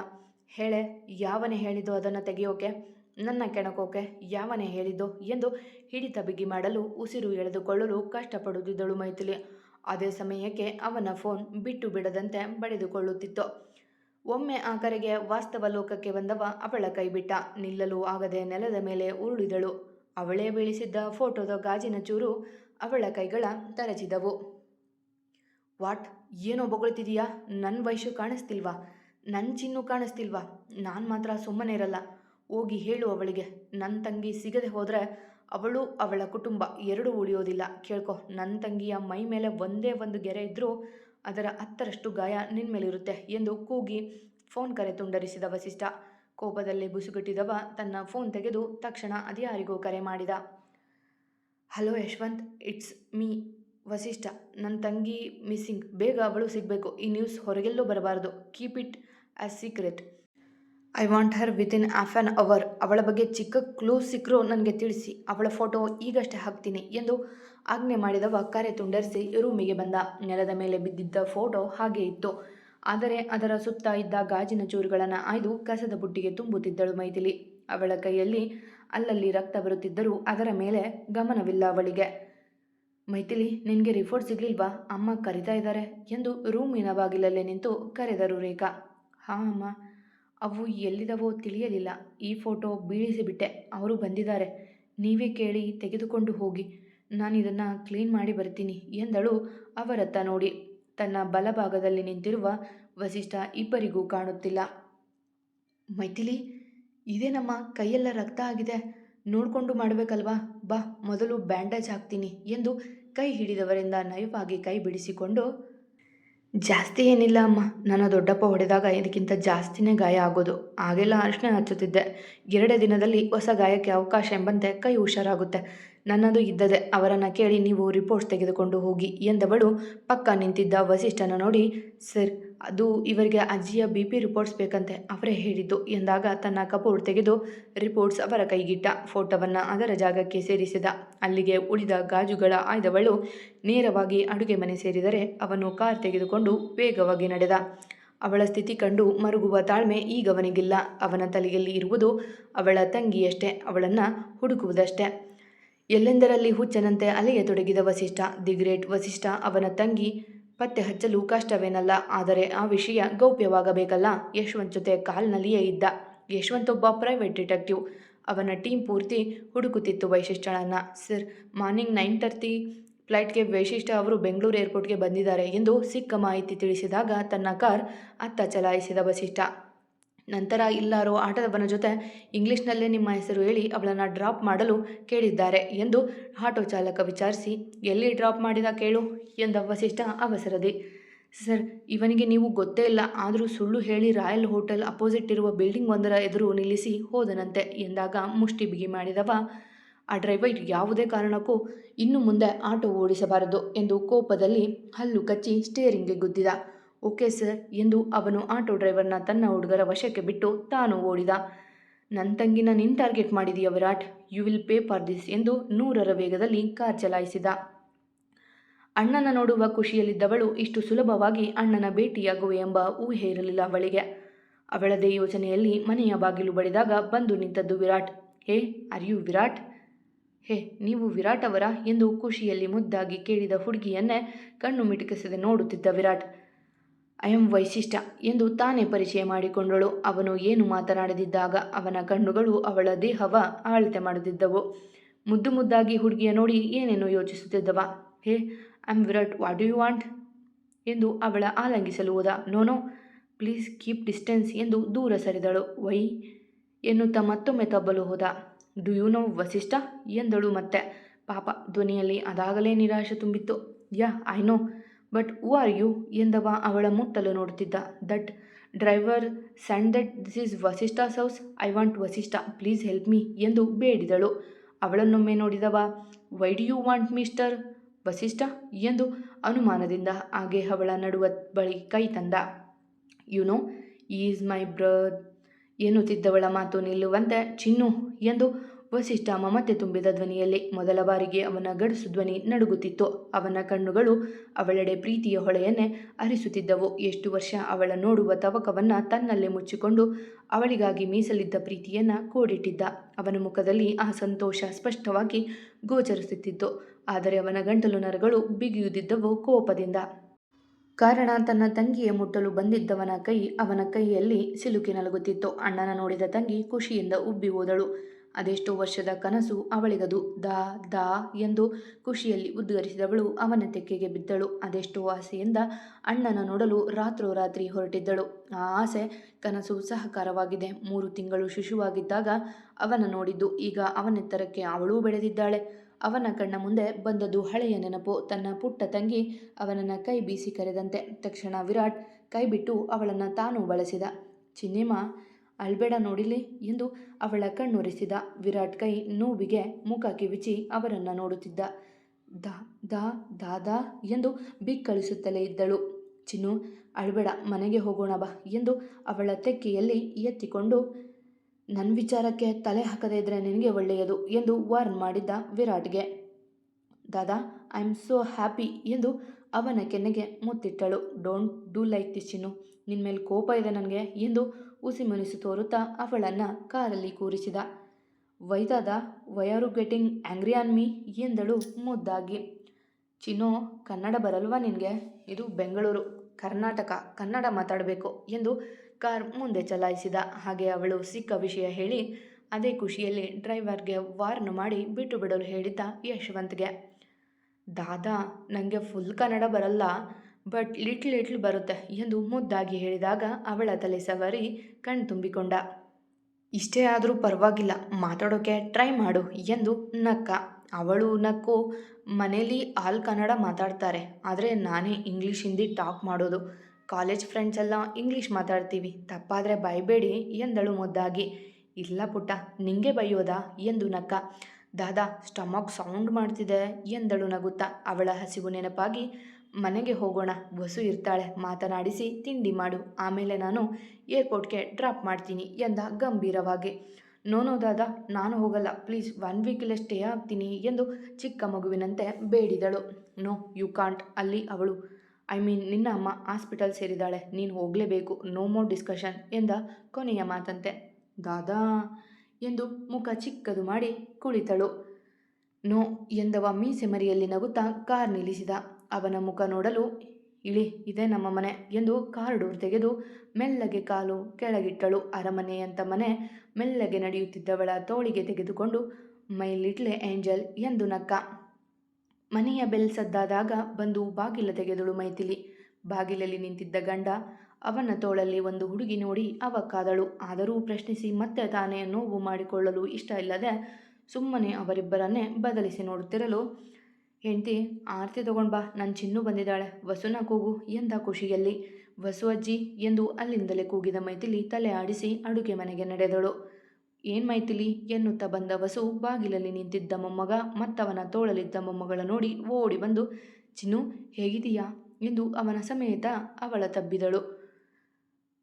ಹೇಳೆ, ಯಾವನೇ ಹೇಳಿದ್ದು ಅದನ್ನು ತೆಗೆಯೋಕೆ? ನನ್ನ ಕೆಣಕೋಕೆ ಯಾವನೇ ಹೇಳಿದ್ದು? ಎಂದು ಹಿಡಿತ ಬಿಗಿ ಮಾಡಲು ಉಸಿರು ಎಳೆದುಕೊಳ್ಳಲು ಕಷ್ಟಪಡುತ್ತಿದ್ದಳು ಮೈಥಿಲಿ. ಅದೇ ಸಮಯಕ್ಕೆ ಅವನ ಫೋನ್ ಬಿಟ್ಟು ಬಿಡದಂತೆ ಬಡಿದುಕೊಳ್ಳುತ್ತಿತ್ತು. ಒಮ್ಮೆ ಆ ಕರೆಗೆ ವಾಸ್ತವ ಲೋಕಕ್ಕೆ ಬಂದವ ಅವಳ ಕೈಬಿಟ್ಟ. ನಿಲ್ಲಲು ಆಗದೆ ನೆಲದ ಮೇಲೆ ಉರುಳಿದಳು. ಅವಳೇ ಬೀಳಿಸಿದ್ದ ಫೋಟೋದ ಗಾಜಿನ ಚೂರು ಅವಳ ಕೈಗಳ ತರಚಿದವು. ವಾಟ್? ಏನೋ ಬೊಗಳ್ತಿದೀಯಾ? ನನ್ನ ವಯಸ್ಸು ಕಾಣಿಸ್ತಿಲ್ವಾ? ನನ್ನ ಚಿನ್ನು ಕಾಣಿಸ್ತಿಲ್ವಾ? ನಾನು ಮಾತ್ರ ಸುಮ್ಮನೆ ಇರಲ್ಲ. ಹೋಗಿ ಹೇಳು ಅವಳಿಗೆ. ನನ್ನ ತಂಗಿ ಸಿಗದೆ ಹೋದರೆ ಅವಳು ಅವಳ ಕುಟುಂಬ ಎರಡೂ ಉಳಿಯೋದಿಲ್ಲ. ಕೇಳ್ಕೊ ನನ್ನ ತಂಗಿಯ ಮೈ ಮೇಲೆ ಒಂದೇ ಒಂದು ಗೆರೆ ಇದ್ದರೂ ಅದರ ಹತ್ತರಷ್ಟು ಗಾಯ ನಿನ್ನ ಮೇಲಿರುತ್ತೆ ಎಂದು ಕೂಗಿ ಫೋನ್ ಕರೆ ತುಂಡರಿಸಿದ ವಸಿಷ್ಠ. ಕೋಪದಲ್ಲಿ ಬುಸುಗಟ್ಟಿದವ ತನ್ನ ಫೋನ್ ತೆಗೆದು ತಕ್ಷಣ ಅಧಿಕಾರಿಗೂ ಕರೆ ಮಾಡಿದ. Hello Yashwant, it's me. Vasishtha ನನ್ನ ತಂಗಿ ಮಿಸ್ಸಿಂಗ್. ಬೇಗ ಅವಳು ಸಿಗಬೇಕು. ಈ ನ್ಯೂಸ್ ಹೊರಗೆಲ್ಲೂ ಬರಬಾರದು. Keep it as secret. I want her within of an hour. ಅವಳ ಬಗ್ಗೆ ಚಿಕ್ಕ ಕ್ಲೂ ಸಿಕ್ಕರೂ ನನಗೆ ತಿಳಿಸಿ. ಅವಳ ಫೋಟೋ ಈಗಷ್ಟೇ ಹಾಕ್ತೀನಿ ಎಂದು ಆಜ್ಞೆ ಮಾಡಿದವ ಕರೆ ತುಂಡರಿಸಿ ರೂಮಿಗೆ ಬಂದ. ನೆಲದ ಮೇಲೆ ಬಿದ್ದಿದ್ದ ಫೋಟೋ ಹಾಗೆ ಇತ್ತು. ಆದರೆ ಅದರ ಸುತ್ತ ಇದ್ದ ಗಾಜಿನ ಚೂರುಗಳನ್ನು ಆಯ್ದು ಕಸದ ಬುಟ್ಟಿಗೆ ತುಂಬುತ್ತಿದ್ದಳು ಮೈಥಿಲಿ. ಅವಳ ಕೈಯಲ್ಲಿ ಅಲ್ಲಲ್ಲಿ ರಕ್ತ ಬರುತ್ತಿದ್ದರೂ ಅದರ ಮೇಲೆ ಗಮನವಿಲ್ಲ ಅವಳಿಗೆ. ಮೈಥಿಲಿ, ನಿನಗೆ ರಿಪೋರ್ಟ್ ಸಿಗ್ಲಿಲ್ವಾ? ಅಮ್ಮ ಕರಿತಾ ಇದ್ದಾರೆ ಎಂದು ರೂಮಿನ ಬಾಗಿಲಲ್ಲೇ ನಿಂತು ಕರೆದರು ರೇಖಾ. ಹಾಂ ಅಮ್ಮ, ಅವು ಎಲ್ಲಿದವೋ ತಿಳಿಯಲಿಲ್ಲ. ಈ ಫೋಟೋ ಬೀಳಿಸಿಬಿಟ್ಟೆ. ಅವರು ಬಂದಿದ್ದಾರೆ. ನೀವೇ ಕೇಳಿ ತೆಗೆದುಕೊಂಡು ಹೋಗಿ. ನಾನು ಇದನ್ನು ಕ್ಲೀನ್ ಮಾಡಿ ಬರ್ತೀನಿ ಎಂದಳು ಅವರತ್ತ ನೋಡಿ. ತನ್ನ ಬಲಭಾಗದಲ್ಲಿ ನಿಂತಿರುವ ವಸಿಷ್ಠ ಇಬ್ಬರಿಗೂ ಕಾಣುತ್ತಿಲ್ಲ. ಮೈಥಿಲಿ ಇದೇ ನಮ್ಮ ಕೈಯೆಲ್ಲ ರಕ್ತ ಆಗಿದೆ. ನೋಡಿಕೊಂಡು ಮಾಡಬೇಕಲ್ವಾ? ಬಾ, ಮೊದಲು ಬ್ಯಾಂಡೇಜ್ ಹಾಕ್ತೀನಿ ಎಂದು ಕೈ ಹಿಡಿದವರಿಂದ ನಯವಾಗಿ ಕೈ ಬಿಡಿಸಿಕೊಂಡು ಜಾಸ್ತಿ ಏನಿಲ್ಲ ಅಮ್ಮ. ನನ್ನ ದೊಡ್ಡಪ್ಪ ಹೊಡೆದಾಗ ಇದಕ್ಕಿಂತ ಜಾಸ್ತಿನೇ ಗಾಯ ಆಗೋದು. ಆಗೆಲ್ಲ ಅರಿಶಿನ ಹಚ್ಚುತ್ತಿದ್ದೆ. ಎರಡೇ ದಿನದಲ್ಲಿ ಹೊಸ ಗಾಯಕ್ಕೆ ಅವಕಾಶ ಎಂಬಂತೆ ಕೈ ಹುಷಾರಾಗುತ್ತೆ. ನನ್ನದು ಇದ್ದದೆ ಅವರನ್ನು ಕೇಳಿ ನೀವು ರಿಪೋರ್ಟ್ಸ್ ತೆಗೆದುಕೊಂಡು ಹೋಗಿ ಎಂದವಳು ಪಕ್ಕ ನಿಂತಿದ್ದ ವಸಿಷ್ಠನ ನೋಡಿ, ಸರ್ ಅದು ಇವರಿಗೆ ಅಜ್ಜಿಯ ಬಿ ಪಿ ರಿಪೋರ್ಟ್ಸ್ ಬೇಕಂತೆ. ಅವರೇ ಹೇಳಿದ್ದು. ಎಂದಾಗ ತನ್ನ ಕಪೂರ್ ತೆಗೆದು ರಿಪೋರ್ಟ್ಸ್ ಅವರ ಕೈಗಿಟ್ಟ ಫೋಟೋವನ್ನು ಅದರ ಜಾಗಕ್ಕೆ ಸೇರಿಸಿದ. ಅಲ್ಲಿಗೆ ಉಳಿದ ಗಾಜುಗಳ ಆಯ್ದವಳು ನೇರವಾಗಿ ಅಡುಗೆ ಮನೆ ಸೇರಿದರೆ ಅವನು ಕಾರ್ ತೆಗೆದುಕೊಂಡು ವೇಗವಾಗಿ ನಡೆದ. ಅವಳ ಸ್ಥಿತಿ ಕಂಡು ಮರುಗುವ ತಾಳ್ಮೆ ಈಗವನಿಗಿಲ್ಲ ಅವನ ತಲೆಯಲ್ಲಿ ಇರುವುದು ಅವಳ ತಂಗಿಯಷ್ಟೇ, ಅವಳನ್ನು ಹುಡುಕುವುದಷ್ಟೇ. ಎಲ್ಲೆಂದರಲ್ಲಿ ಹುಚ್ಚನಂತೆ ಅಲೆಯತೊಡಗಿದ ವಸಿಷ್ಠ ದಿ ಗ್ರೇಟ್ ವಸಿಷ್ಠ, ಅವನ ತಂಗಿ ಪತ್ತೆ ಹಚ್ಚಲು ಕಷ್ಟವೇನಲ್ಲ, ಆದರೆ ಆ ವಿಷಯ ಗೌಪ್ಯವಾಗಬೇಕಲ್ಲ? ಯಶವಂತ್ ಜೊತೆ ಕಾಲ್ನಲ್ಲಿಯೇ ಇದ್ದ. ಯಶವಂತ್ ಒಬ್ಬ ಪ್ರೈವೇಟ್ ಡಿಟೆಕ್ಟಿವ್ ಅವನ ಟೀಮ್ ಪೂರ್ತಿ ಹುಡುಕುತ್ತಿತ್ತು ವೈಶಿಷ್ಟ್ಯಳನ್ನು. ಸರ್ ಮಾರ್ನಿಂಗ್ ನೈನ್ ತರ್ಟಿ ಫ್ಲೈಟ್ಗೆ ವೈಶಿಷ್ಠ ಅವರು ಬೆಂಗಳೂರು ಏರ್ಪೋರ್ಟ್ಗೆ ಬಂದಿದ್ದಾರೆ ಎಂದು ಸಿಕ್ಕ ಮಾಹಿತಿ ತಿಳಿಸಿದಾಗ ತನ್ನ ಕಾರ್ ಅತ್ತ ಚಲಾಯಿಸಿದ ವಸಿಷ್ಠ. ನಂತರ ಇಲ್ಲಾರೋ ಆಟೋದವನ ಜೊತೆ ಇಂಗ್ಲಿಷ್ನಲ್ಲೇ ನಿಮ್ಮ ಹೆಸರು ಹೇಳಿ ಅವಳನ್ನು ಡ್ರಾಪ್ ಮಾಡಲು ಕೇಳಿದ್ದಾರೆ ಎಂದು ಆಟೋ ಚಾಲಕ ವಿಚಾರಿಸಿ, ಎಲ್ಲಿ ಡ್ರಾಪ್ ಮಾಡಿದ ಕೇಳು? ಎಂದ ವಸಿಷ್ಠ ಅವಸರದಿ. ಸರ್, ಇವನಿಗೆ ನೀವು ಗೊತ್ತೇ ಇಲ್ಲ. ಆದರೂ ಸುಳ್ಳು ಹೇಳಿ ರಾಯಲ್ ಹೋಟೆಲ್ ಅಪೋಸಿಟ್ ಇರುವ ಬಿಲ್ಡಿಂಗ್ ಒಂದರ ಎದುರು ನಿಲ್ಲಿಸಿ ಹೋದನಂತೆ ಎಂದಾಗ ಮುಷ್ಟಿ ಬಿಗಿ ಮಾಡಿದವ. ಆ ಡ್ರೈವರ್ ಯಾವುದೇ ಕಾರಣಕ್ಕೂ ಇನ್ನು ಮುಂದೆ ಆಟೋ ಓಡಿಸಬಾರದು ಎಂದು ಕೋಪದಲ್ಲಿ ಹಲ್ಲು ಕಚ್ಚಿ ಸ್ಟೇರಿಂಗ್ಗೆ ಗುದ್ದಿದ. ಓಕೆ ಸರ್ ಎಂದು ಅವನು ಆಟೋ ಡ್ರೈವರ್ನ ತನ್ನ ಹುಡುಗರ ವಶಕ್ಕೆ ಬಿಟ್ಟು ತಾನು ಓಡಿದ. ನನ್ನ ತಂಗಿನ ನಿನ್ target ಮಾಡಿದೀಯ Virat you will pay for this ಎಂದು ನೂರರ ವೇಗದಲ್ಲಿ ಕಾರ್ ಚಲಾಯಿಸಿದ. ಅಣ್ಣನ ನೋಡುವ ಖುಷಿಯಲ್ಲಿದ್ದವಳು ಇಷ್ಟು ಸುಲಭವಾಗಿ ಅಣ್ಣನ ಭೇಟಿಯಾಗುವೆ ಎಂಬ ಊಹೆ ಇರಲಿಲ್ಲ ಅವಳಿಗೆ. ಅವಳದೇ ಯೋಚನೆಯಲ್ಲಿ ಮನೆಯ ಬಾಗಿಲು ಬಡಿದಾಗ ಬಂದು ನಿಂತದ್ದು Virat. Hey are you Virat? Hey, ನೀವು ವಿರಾಟ್ ಅವರ? ಎಂದು ಖುಷಿಯಲ್ಲಿ ಮುದ್ದಾಗಿ ಕೇಳಿದ ಹುಡುಗಿಯನ್ನೇ ಕಣ್ಣು ಮಿಟುಕಿಸದೆ ನೋಡುತ್ತಿದ್ದ ವಿರಾಟ್. ಐ ವೈಶಿಷ್ಟ ವೈಶಿಷ್ಟ್ಯ ಎಂದು ತಾನೇ ಪರಿಚಯ ಮಾಡಿಕೊಂಡಳು. ಅವನು ಏನು ಮಾತನಾಡದಿದ್ದಾಗ ಅವನ ಕಣ್ಣುಗಳು ಅವಳ ದೇಹವ ಆಳತೆ ಮಾಡುತ್ತಿದ್ದವು ಮುದ್ದು ಮುದ್ದಾಗಿ ಹುಡುಗಿಯ ನೋಡಿ ಏನೇನೋ ಯೋಚಿಸುತ್ತಿದ್ದವ. Hey I am Virat what you want? ಎಂದು ಅವಳ ಆಲಂಗಿಸಲು ಹೋದ. ನೋನೋ ಪ್ಲೀಸ್ ಕೀಪ್ ಡಿಸ್ಟೆನ್ಸ್ ಎಂದು ದೂರ ಸರಿದಳು. ವೈ? ಎನ್ನುತ್ತಾ ಮತ್ತೊಮ್ಮೆ ತಬ್ಬಲು ಹೋದ. Do you know Vasishtha? ಎಂದಳು ಮತ್ತೆ. ಪಾಪ ಧ್ವನಿಯಲ್ಲಿ ಅದಾಗಲೇ ನಿರಾಶೆ ತುಂಬಿತ್ತು. Yeah I know. But who are you ಎಂದವ ಅವಳ ಮುಟ್ಟಲು ನೋಡುತ್ತಿದ್ದ. That driver said that this is Vasishtha's house. I want Vasishtha. Please help me ಎಂದು ಬೇಡಿದಳು. ಅವಳನ್ನೊಮ್ಮೆ ನೋಡಿದವ why do you want mister Vasishtha? ಎಂದು ಅನುಮಾನದಿಂದ ಹಾಗೆ ಅವಳ ನಡುವ ಬಳಿ ಕೈ ತಂದ. You know is my brother ಎನ್ನುತ್ತಿದ್ದವಳ ಮಾತು ನಿಲ್ಲುವಂತೆ, ಚಿನ್ನು ಎಂದು ವಸಿಷ್ಠ ಮಮತೆ ತುಂಬಿದ ಧ್ವನಿಯಲ್ಲಿ ಮೊದಲ ಬಾರಿಗೆ ಅವನ ಗಡಸು ಧ್ವನಿ ನಡುಗುತ್ತಿತ್ತು. ಅವನ ಕಣ್ಣುಗಳು ಅವಳೆಡೆ ಪ್ರೀತಿಯ ಹೊಳೆಯನ್ನೇ ಅರಿಸುತ್ತಿದ್ದವು. ಎಷ್ಟು ವರ್ಷ ಅವಳ ನೋಡುವ ತವಕವನ್ನ ತನ್ನಲ್ಲೇ ಮುಚ್ಚಿಕೊಂಡು ಅವಳಿಗಾಗಿ ಮೀಸಲಿದ್ದ ಪ್ರೀತಿಯನ್ನ ಕೋಡಿಟ್ಟಿದ್ದ. ಅವನ ಮುಖದಲ್ಲಿ ಆ ಸಂತೋಷ ಸ್ಪಷ್ಟವಾಗಿ ಗೋಚರಿಸುತ್ತಿತ್ತು. ಆದರೆ ಅವನ ಗಂಟಲು ನರಗಳು ಬಿಗಿಯುತ್ತಿದ್ದವು ಕೋಪದಿಂದ. ಕಾರಣ ತನ್ನ ತಂಗಿಯ ಮುಟ್ಟಲು ಬಂದಿದ್ದವನ ಕೈ ಅವನ ಕೈಯಲ್ಲಿ ಸಿಲುಕಿ ನಲಗುತ್ತಿತ್ತು. ಅಣ್ಣನ ನೋಡಿದ ತಂಗಿ ಖುಷಿಯಿಂದ ಉಬ್ಬಿ ಹೋದಳು. ಅದೆಷ್ಟೋ ವರ್ಷದ ಕನಸು ಅವಳಿಗದು. ದ ದ ಎಂದು ಖುಷಿಯಲ್ಲಿ ಉದ್ಗರಿಸಿದವಳು ಅವನ ತೆಕ್ಕೆಗೆ ಬಿದ್ದಳು. ಅದೆಷ್ಟೋ ಆಸೆಯಿಂದ ಅಣ್ಣನ ನೋಡಲು ರಾತ್ರೋರಾತ್ರಿ ಹೊರಟಿದ್ದಳು. ಆ ಆಸೆ ಕನಸು ಸಹಕಾರವಾಗಿದೆ. ಮೂರು ತಿಂಗಳು ಶಿಶುವಾಗಿದ್ದಾಗ ಅವನ ನೋಡಿದ್ದು, ಈಗ ಅವನೆತ್ತರಕ್ಕೆ ಅವಳೂ ಬೆಳೆದಿದ್ದಾಳೆ. ಅವನ ಕಣ್ಣ ಮುಂದೆ ಬಂದದ್ದು ಹಳೆಯ ನೆನಪು. ತನ್ನ ಪುಟ್ಟ ತಂಗಿ ಅವನನ್ನು ಕೈ ಬೀಸಿ ಕರೆದಂತೆ, ತಕ್ಷಣ ವಿರಾಟ್ ಕೈಬಿಟ್ಟು ಅವಳನ್ನು ತಾನು ಬಳಸಿದ. ಚಿನ್ನಿಮ್ಮ ಅಳ್ಬೇಡ ನೋಡಿಲಿ ಎಂದು ಅವಳ ಕಣ್ಣೊರೆಸಿದ ವಿರಾಟ್ ಕೈ ನೋವಿಗೆ ಮುಖ ಕಿವಿಚಿ ಅವರನ್ನು ನೋಡುತ್ತಿದ್ದ. ದಾ ದಾ, ದಾದಾ ಎಂದು ಬಿಕ್ಕಳಿಸುತ್ತಲೇ ಇದ್ದಳು. ಚಿನ್ನು, ಅಳ್ಬೇಡ, ಮನೆಗೆ ಹೋಗೋಣ ಬಾ ಎಂದು ಅವಳ ತೆಕ್ಕೆಯಲ್ಲಿ ಎತ್ತಿಕೊಂಡು ನನ್ನ ವಿಚಾರಕ್ಕೆ ತಲೆ ಹಾಕದೇ ಇದ್ರೆ ನಿನಗೆ ಒಳ್ಳೆಯದು ಎಂದು ವಾರ್ನ್ ಮಾಡಿದ್ದ ವಿರಾಟ್ಗೆ. ದಾದಾ, ಐ ಆಮ್ ಸೋ ಹ್ಯಾಪಿ ಎಂದು ಅವನ ಕೆನ್ನೆಗೆ ಮುತ್ತಿಟ್ಟಳು. Don't do like this Chinnu. ನಿನ್ನ ಮೇಲೆ ಕೋಪ ಇದೆ ನನಗೆ ಎಂದು ಉಸಿ ಮುನಿಸು ತೋರುತ್ತಾ ಅವಳನ್ನು ಕಾರಲ್ಲಿ ಕೂರಿಸಿದ. ವೈದಾದ why are getting angry on me ಎಂದಳು ಮುದ್ದಾಗಿ. ಚಿನೋ ಕನ್ನಡ ಬರಲ್ವಾ ನಿನಗೆ? ಇದು ಬೆಂಗಳೂರು, ಕರ್ನಾಟಕ, ಕನ್ನಡ ಮಾತಾಡಬೇಕು, ಎಂದು ಕಾರ್ ಮುಂದೆ ಚಲಾಯಿಸಿದ. ಹಾಗೆ ಅವಳು ಸಿಕ್ಕ ವಿಷಯ ಹೇಳಿ ಅದೇ ಖುಷಿಯಲ್ಲಿ ಡ್ರೈವರ್ಗೆ ವಾರ್ನ್ ಮಾಡಿ ಬಿಟ್ಟು ಬಿಡಲು ಹೇಳಿದ್ದ ಯಶವಂತ್ಗೆ. ದಾದಾ ನನಗೆ ಫುಲ್ ಕನ್ನಡ ಬರಲ್ಲ. ಬಟ್ ಲಿಟ್ಲ್ ಲಿಟ್ಲ್ ಬರುತ್ತೆ ಎಂದು ಮುದ್ದಾಗಿ ಹೇಳಿದಾಗ ಅವಳ ತಲೆ ಸವರಿ ಕಣ್ ತುಂಬಿಕೊಂಡ. ಇಷ್ಟೇ ಆದರೂ ಪರವಾಗಿಲ್ಲ, ಮಾತಾಡೋಕೆ ಟ್ರೈ ಮಾಡು ಎಂದು ನಕ್ಕ. ಅವಳು ನಕ್ಕು, ಮನೇಲಿ ಆಲ್ ಕನ್ನಡ ಮಾತಾಡ್ತಾರೆ, ಆದರೆ ನಾನೇ ಇಂಗ್ಲೀಷ್ ಹಿಂದಿ ಟಾಕ್ ಮಾಡೋದು. ಕಾಲೇಜ್ ಫ್ರೆಂಡ್ಸ್ ಎಲ್ಲ ಇಂಗ್ಲೀಷ್ ಮಾತಾಡ್ತೀವಿ, ತಪ್ಪಾದರೆ ಬೈಬೇಡಿ ಎಂದಳು ಮುದ್ದಾಗಿ. ಇಲ್ಲ ಪುಟ್ಟ, ನಿಂಗೆ ಬೈಯೋದಾ ಎಂದು ನಕ್ಕ. ದಾದಾ, ಸ್ಟಮಕ್ ಸೌಂಡ್ ಮಾಡ್ತಿದೆ ಎಂದಳು ನಗುತ್ತಾ, ಅವಳ ಹಸಿವು ನೆನಪಾಗಿ ಮನೆಗೆ ಹೋಗೋಣ. ಬಸ್ಸು ಇರ್ತಾಳೆ. ಮಾತನಾಡಿಸಿ, ತಿಂಡಿ ಮಾಡು. ಆಮೇಲೆ ನಾನು ಏರ್ಪೋರ್ಟ್ಗೆ ಡ್ರಾಪ್ ಮಾಡ್ತೀನಿ ಎಂದ ಗಂಭೀರವಾಗಿ. ನೋನೋ ದಾದಾ. ನಾನು ಹೋಗಲ್ಲ. ಪ್ಲೀಸ್, ಒನ್ ವೀಕಲ್ಲೇ ಸ್ಟೇ ಆಗ್ತೀನಿ ಎಂದು ಚಿಕ್ಕ ಮಗುವಿನಂತೆ ಬೇಡಿದಳು. No, you can't. ಅಲ್ಲಿ ಅವಳು. ಐ ಮೀನ್, ನಿನ್ನ ಅಮ್ಮ ಹಾಸ್ಪಿಟಲ್ ಸೇರಿದಾಳೆ ನೀನು ಹೋಗಲೇಬೇಕು. ನೋ ಮೋರ್ ಡಿಸ್ಕಷನ್ ಎಂದ ಕೊನೆಯ ಮಾತಂತೆ. ದಾದಾ ಎಂದು ಮುಖ ಚಿಕ್ಕದು ಮಾಡಿ ಕುಳಿತಳು. ನೋ ಎಂದವ ಮೀಸೆ ಮರಿಯಲ್ಲಿ ನಗುತ್ತಾ ಕಾರ್ ನಿಲ್ಲಿಸಿದ. ಅವನ ಮುಖ ನೋಡಲು, ಇಳಿ, ಇದೆ ನಮ್ಮ ಮನೆ ಎಂದು ಕಾರ್ ಡೋರ್ ತೆಗೆದು ಮೆಲ್ಲಗೆ ಕಾಲು ಕೆಳಗಿಟ್ಟಳು. ಅರಮನೆಯಂತ ಮನೆ ಮೆಲ್ಲಗೆ ನಡೆಯುತ್ತಿದ್ದವಳ ತೋಳಿಗೆ ತೆಗೆದುಕೊಂಡು ಮೈಲಿಟ್ಲೆ ಏಂಜಲ್ ಎಂದು ನಕ್ಕ. ಮನೆಯ ಬೆಲ್ ಸದ್ದಾದಾಗ ಬಂದು ಬಾಗಿಲ ತೆಗೆದಳು ಮೈಥಿಲಿ. ಬಾಗಿಲಲ್ಲಿ ನಿಂತಿದ್ದ ಗಂಡ ಅವನ ತೋಳಲ್ಲಿ ಒಂದು ಹುಡುಗಿ ನೋಡಿ ಅವಕ್ಕಾದಳು. ಆದರೂ ಪ್ರಶ್ನಿಸಿ, ಮತ್ತೆ ತಾನೇ ನೋವು ಮಾಡಿಕೊಳ್ಳಲು ಇಷ್ಟ ಇಲ್ಲದೆ ಸುಮ್ಮನೆ ಅವರಿಬ್ಬರನ್ನೇ ಬದಲಿಸಿ ನೋಡುತ್ತಿರಲು ಹೆಂಡತಿ, ಆರತಿ ತಗೊಂಡು ಬಾ ನನ್ನ ಚಿನ್ನು ಬಂದಿದ್ದಾಳೆ. ವಸುನ ಕೂಗು, ಎಂದ ಖುಷಿಯಲ್ಲಿ. ವಸು ಅಜ್ಜಿ ಎಂದು ಅಲ್ಲಿಂದಲೇ ಕೂಗಿದ ಮೈಥಿಲಿ ತಲೆ ಆಡಿಸಿ ಅಡುಗೆ ಮನೆಗೆ ನಡೆದಳು. ಏನು ಮೈಥಿಲಿ? ಎನ್ನುತ್ತಾ ಬಂದ ವಸು ಬಾಗಿಲಲ್ಲಿ ನಿಂತಿದ್ದ ಮೊಮ್ಮಗ, ಮತ್ತವನ ತೋಳಲಿದ್ದ ಮೊಮ್ಮಗಳ ನೋಡಿ ಓಡಿ ಬಂದು, ಚಿನ್ನು ಹೇಗಿದೀಯಾ ಎಂದು ಅವನ ಸಮೇತ ಅವಳ ತಬ್ಬಿದಳು.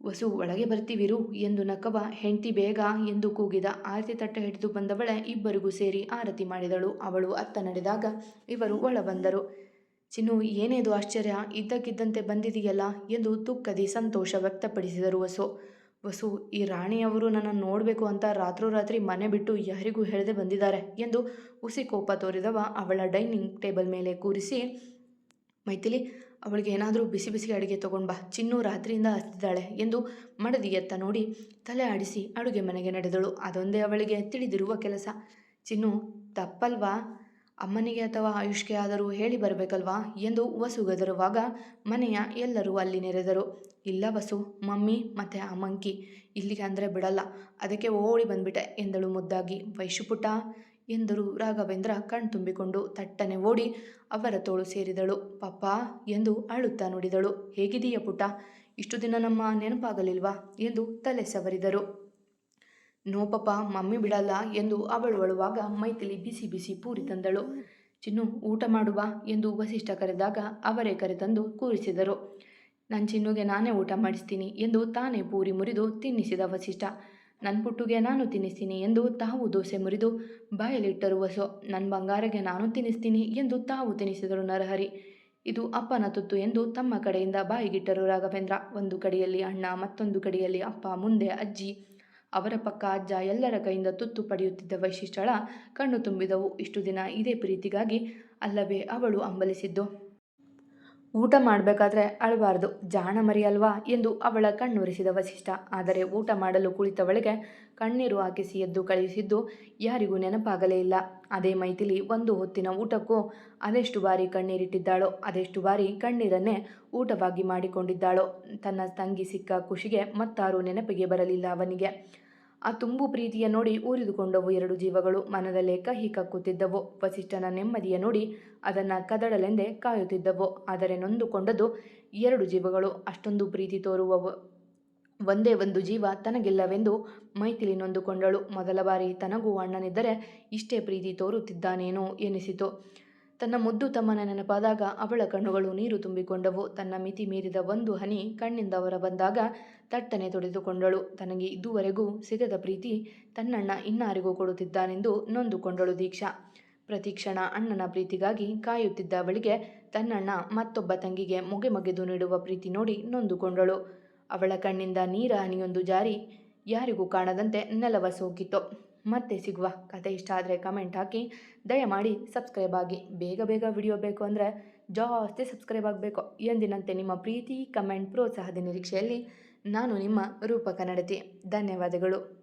ವಸು ಒಳಗೆ ಬರ್ತೀವಿರು ಎಂದು ನಕ್ಕವ ಹೆಂಡತಿ ಬೇಗ ಎಂದು ಕೂಗಿದ ಆರತಿ ತಟ್ಟೆ ಹಿಡಿದು ಬಂದವಳೆ ಇಬ್ಬರಿಗೂ ಸೇರಿ ಆರತಿ ಮಾಡಿದಳು. ಅವಳು ಅತ್ತ ನಡೆದಾಗ ಇವರು ಒಳ ಬಂದರು. ಚಿನ್ನು ಏನೇದು ಆಶ್ಚರ್ಯ? ಇದ್ದಕ್ಕಿದ್ದಂತೆ ಬಂದಿದೆಯಲ್ಲ ಎಂದು ತುಕ್ಕದಿ ಸಂತೋಷ ವ್ಯಕ್ತಪಡಿಸಿದರು ವಸು. ವಸು, ಈ ರಾಣಿಯವರು ನನ್ನನ್ನು ನೋಡಬೇಕು ಅಂತ ರಾತ್ರೋರಾತ್ರಿ ಮನೆ ಬಿಟ್ಟು ಯಾರಿಗೂ ಹೇಳದೆ ಬಂದಿದ್ದಾರೆ ಎಂದು ಉಸಿ ಕೋಪ ತೋರಿದವ ಅವಳ ಡೈನಿಂಗ್ ಟೇಬಲ್ ಮೇಲೆ ಕೂರಿಸಿ, ಮೈಥಿಲಿ ಅವಳಿಗೆ ಏನಾದರೂ ಬಿಸಿ ಬಿಸಿ ಅಡುಗೆ ತಗೊಂಡು ಬಾ, ಚಿನ್ನು ರಾತ್ರಿಯಿಂದ ಹತ್ತಿದ್ದಾಳೆ ಎಂದು ಮಡದಿ ಎತ್ತ ನೋಡಿ ತಲೆ ಆಡಿಸಿ ಅಡುಗೆ ಮನೆಗೆ ನಡೆದಳು. ಅದೊಂದೇ ಅವಳಿಗೆ ತಿಳಿದಿರುವ ಕೆಲಸ. ಚಿನ್ನು, ತಪ್ಪಲ್ವಾ? ಅಮ್ಮನಿಗೆ ಅಥವಾ ಆಯುಷ್ಗೆ ಆದರೂ ಹೇಳಿ ಬರಬೇಕಲ್ವಾ ಎಂದು ವಸುಗದರುವಾಗ ಮನೆಯ ಎಲ್ಲರೂ ಅಲ್ಲಿ ನೆರೆದರು. ಇಲ್ಲ ವಸು, ಮಮ್ಮಿ ಮತ್ತು ಆ ಮಂಕಿ ಇಲ್ಲಿಗೆ ಅಂದರೆ ಬಿಡಲ್ಲ, ಅದಕ್ಕೆ ಓಡಿ ಬಂದ್ಬಿಟ್ಟೆ ಎಂದಳು ಮುದ್ದಾಗಿ. ವೈಶುಪುಟ ಎಂದರು. ರಾಘವೇಂದ್ರ ಕಣ್ತುಂಬಿಕೊಂಡು ತಟ್ಟನೆ ಓಡಿ ಅವರ ತೋಳು ಸೇರಿದಳು. ಪಪ್ಪ ಎಂದು ಅಳುತ್ತಾ ನುಡಿದಳು. ಹೇಗಿದೀಯ ಪುಟ ಇಷ್ಟು ದಿನ ನಮ್ಮ ನೆನಪಾಗಲಿಲ್ವಾ? ಎಂದು ತಲೆ ಸವರಿದರು. ನೋ ಪಪ್ಪ ಮಮ್ಮಿ ಬಿಡಲ್ಲ ಎಂದು ಅವಳು ಅಳುವಾಗ ಮೈಥಿಲಿ ಬಿಸಿ ಬಿಸಿ ಪೂರಿ ತಂದಳು. ಚಿನ್ನು, ಊಟ ಮಾಡುವ ಎಂದು ವಸಿಷ್ಠ ಕರೆದಾಗ ಅವರೇ ಕರೆತಂದು ಕೂರಿಸಿದರು. ನನ್ನ ಚಿನ್ನುಗೆ ನಾನೇ ಊಟ ಮಾಡಿಸ್ತೀನಿ ಎಂದು ತಾನೇ ಪೂರಿ ಮುರಿದು ತಿನ್ನಿಸಿದ ವಸಿಷ್ಠ. ನನ್ನ ಪುಟ್ಟುಗೆ ನಾನು ತಿನ್ನಿಸ್ತೀನಿ ಎಂದು ತಾವು ದೋಸೆ ಮುರಿದು, ಬಾಯಲ್ಲಿಟ್ಟರು ವಸು ನನ್ನ ಬಂಗಾರಗೆ ನಾನು ತಿನ್ನಿಸ್ತೀನಿ ಎಂದು ತಾವು ತಿನ್ನಿಸಿದರು ನರಹರಿ. ಇದು ಅಪ್ಪನ ತುತ್ತು ಎಂದು ತಮ್ಮ ಕಡೆಯಿಂದ ಬಾಯಿಗಿಟ್ಟರು ರಾಘವೇಂದ್ರ. ಒಂದು ಕಡೆಯಲ್ಲಿ ಅಣ್ಣ, ಮತ್ತೊಂದು ಕಡೆಯಲ್ಲಿ ಅಪ್ಪ, ಮುಂದೆ ಅಜ್ಜಿ. ಅವರ ಪಕ್ಕ ಅಜ್ಜ ಎಲ್ಲರ ಕೈಯಿಂದ ತುತ್ತು ಪಡೆಯುತ್ತಿದ್ದ ವೈಶಿಷ್ಟ್ಯಳ ಕಣ್ಣು ತುಂಬಿದವು. ಇಷ್ಟು ದಿನ ಇದೇ ಪ್ರೀತಿಗಾಗಿ ಅಲ್ಲವೇ ಅವಳು ಹಂಬಲಿಸಿದ್ದು ಊಟ ಮಾಡಬೇಕಾದ್ರೆ ಅಳಬಾರ್ದು, ಜಾಣ ಮರಿ ಅಲ್ವಾ ಎಂದು ಅವಳ ಕಣ್ಣುರಿಸಿದ ವಸಿಷ್ಠ. ಆದರೆ ಊಟ ಮಾಡಲು ಕುಳಿತವಳಿಗೆ ಕಣ್ಣೀರು ಹಾಕಿಸಿ ಎದ್ದು ಕಳುಹಿಸಿದ್ದು ಯಾರಿಗೂ ನೆನಪಾಗಲೇ ಇಲ್ಲ. ಅದೇ ಮೈಥಿಲಿ ಒಂದು ಹೊತ್ತಿನ ಊಟಕ್ಕೂ ಅದೆಷ್ಟು ಬಾರಿ ಕಣ್ಣೀರಿಟ್ಟಿದ್ದಾಳೋ, ಅದೆಷ್ಟು ಬಾರಿ ಕಣ್ಣೀರನ್ನೇ ಊಟವಾಗಿ ಮಾಡಿಕೊಂಡಿದ್ದಾಳೋ, ತನ್ನ ತಂಗಿ ಸಿಕ್ಕ ಖುಷಿಗೆ ಮತ್ತಾರೂ ನೆನಪಿಗೆ ಬರಲಿಲ್ಲ ಅವನಿಗೆ. ಆ ತುಂಬು ಪ್ರೀತಿಯ ನೋಡಿ ಊರಿದುಕೊಂಡವು ಎರಡು ಜೀವಗಳು. ಮನದಲ್ಲೇ ಕಹಿ ಕಕ್ಕುತ್ತಿದ್ದವು. ವಸಿಷ್ಠನ ನೆಮ್ಮದಿಯ ನೋಡಿ ಅದನ್ನು ಕದಡಲೆಂದೇ ಕಾಯುತ್ತಿದ್ದವು. ಆದರೆ ನೊಂದುಕೊಂಡದ್ದು ಎರಡು ಜೀವಗಳು. ಅಷ್ಟೊಂದು ಪ್ರೀತಿ ತೋರುವ ಒಂದೇ ಒಂದು ಜೀವ ತನಗಿಲ್ಲವೆಂದು ಮೈಥಿಲಿ ನೊಂದುಕೊಂಡಳು. ಮೊದಲ ಬಾರಿ ತನಗೂ ಅಣ್ಣನಿದ್ದರೆ ಇಷ್ಟೇ ಪ್ರೀತಿ ತೋರುತ್ತಿದ್ದಾನೇನೋ ಎನಿಸಿತು. ತನ್ನ ಮುದ್ದು ತಮ್ಮನ ನೆನಪಾದಾಗ ಅವಳ ಕಣ್ಣುಗಳು ನೀರು ತುಂಬಿಕೊಂಡವು. ತನ್ನ ಮಿತಿ ಮೀರಿದ ಒಂದು ಹನಿ ಕಣ್ಣಿಂದ ಹೊರ ಬಂದಾಗ ತಟ್ಟನೆ ತೊಡೆದುಕೊಂಡಳು. ತನಗೆ ಇದುವರೆಗೂ ಸಿಗದ ಪ್ರೀತಿ ತನ್ನಣ್ಣ ಇನ್ನಾರಿಗೂ ಕೊಡುತ್ತಿದ್ದಾನೆಂದು ನೊಂದುಕೊಂಡಳು ದೀಕ್ಷಾ. ಪ್ರತಿಕ್ಷಣ ಅಣ್ಣನ ಪ್ರೀತಿಗಾಗಿ ಕಾಯುತ್ತಿದ್ದ ಅವಳಿಗೆ ತನ್ನಣ್ಣ ಮತ್ತೊಬ್ಬ ತಂಗಿಗೆ ಮೊಗೆ ಮಗೆದು ನೀಡುವ ಪ್ರೀತಿ ನೋಡಿ ನೊಂದುಕೊಂಡಳು. ಅವಳ ಕಣ್ಣಿಂದ ನೀರ ಹನಿಯೊಂದು ಜಾರಿ ಯಾರಿಗೂ ಕಾಣದಂತೆ ನೆಲವ ಸೋಕಿತ್ತು. ಮತ್ತೆ ಸಿಗುವ ಕತೆ ಇಷ್ಟ ಆದರೆ ಕಮೆಂಟ್ ಹಾಕಿ. ದಯಮಾಡಿ ಸಬ್ಸ್ಕ್ರೈಬ್ ಆಗಿ. ಬೇಗ ಬೇಗ ವಿಡಿಯೋ ಬೇಕು ಅಂದರೆ ಜಾಸ್ತಿ ಸಬ್ಸ್ಕ್ರೈಬ್ ಆಗಬೇಕು. ಎಂದಿನಂತೆ ನಿಮ್ಮ ಪ್ರೀತಿ ಕಮೆಂಟ್ ಪ್ರೋತ್ಸಾಹದ ನಿರೀಕ್ಷೆಯಲ್ಲಿ ನಾನು ನಿಮ್ಮ ರೂಪಕ ನಡತಿ. ಧನ್ಯವಾದಗಳು.